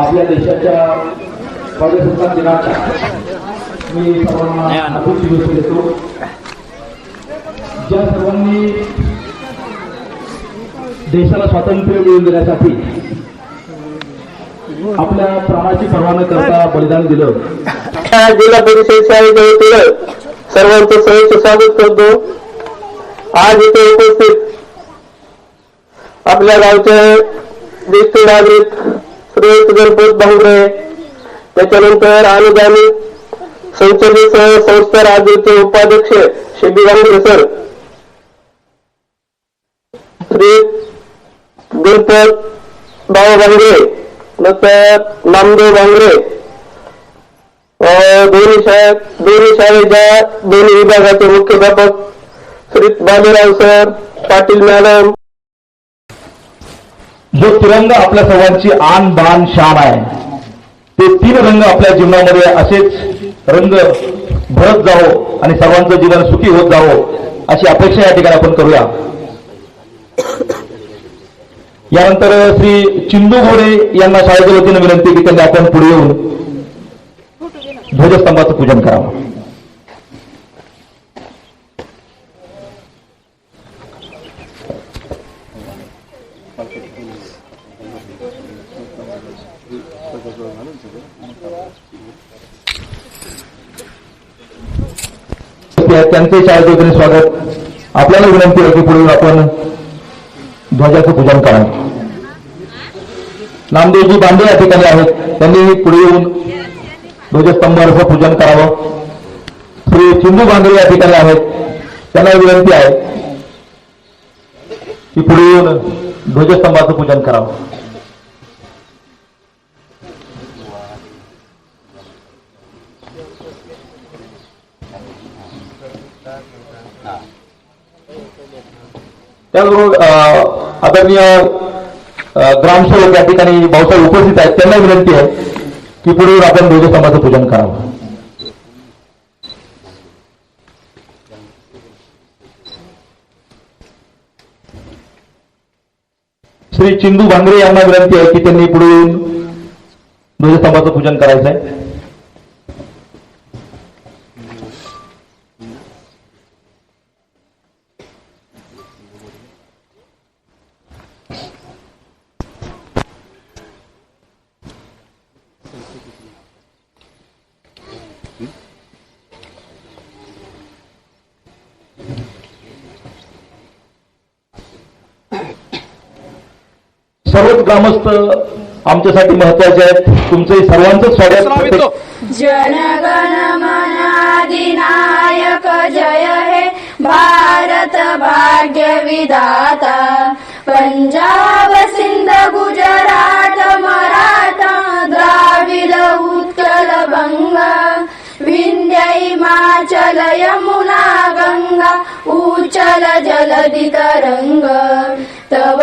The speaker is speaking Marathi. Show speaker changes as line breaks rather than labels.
आपल्या देशाच्या प्रजासत्ताक दिनाच्या मी सर्वांना हार्दिक शुभेच्छा देतो ज्या सर्वांनी देशाला स्वातंत्र्य मिळवून देण्यासाठी आपल्या प्राणाची पर्वा न करता बलिदान दिलं.
जिल्हा परिषद शाळेजवळ सर्वांचं सहर्ष स्वागत करतो. आज इथे उपस्थित आपल्या गावचे ज्येष्ठ नागरिक श्री गणपत भांगरे त्याच्यानंतर अनुदानित संचलित संस्था राज्याचे उपाध्यक्ष शिबी भांगरे सर. श्री गणपत भाऊ भांगरे नंतर नामदेव भांगरे दोन्ही शाळा दोन्ही शाळेच्या दोन्ही विभागाचे मुख्याध्यापक श्री बाजीराव सर पाटील मॅडम.
जो तिरंगा आपल्या सर्वांची आन बान शान आहे ते तीन रंग आपल्या जीवनामध्ये असेच रंग भरत जावो आणि सर्वांचं जीवन सुखी होत जावो अशी अपेक्षा या ठिकाणी आपण करूया. यानंतर श्री चिंदू घोडे यांना शाळेच्या वतीनं विनंती की त्यांनी आपण पुढे येऊन ध्वजस्तंभाचं पूजन करावं. त्यांचे शाळेच्या वतीने स्वागत. आपल्याला विनंती आहे की पुढे आपण ध्वजाचं पूजन करावं नामदेवजी बांडे या ठिकाणी आहेत. त्यांनी पुढे येऊन ध्वजस्तंभाचं पूजन करावं. श्री चिंदू बांगरे या ठिकाणी आहेत. त्यांना विनंती आहे की पुढे येऊन ध्वजस्तंभाचं पूजन करावं. त्याचबरोबर अं, आदरणीय ग्रामसेवक या ठिकाणी भाऊसाहेब उपस्थित आहेत. त्यांना विनंती आहे की पुढे आपण ध्वजस्तंभाचं पूजन करावं. श्री चिंदू भांगरे यांना विनंती आहे की त्यांनी पुढे येऊन ध्वजस्तंभाचं पूजन करायचं आहे सर्वच ग्रामस्थ आमच्यासाठी महत्त्वाचे आहेत. तुमचंही सर्वांचं स्वागत. प्रत्येक-
जनगण मन अधिनायक जय हे. भारत भाग्य विधाता. पंजाब हिमाचल यमुना गङ्गा उचल जलधि तरङ्ग तव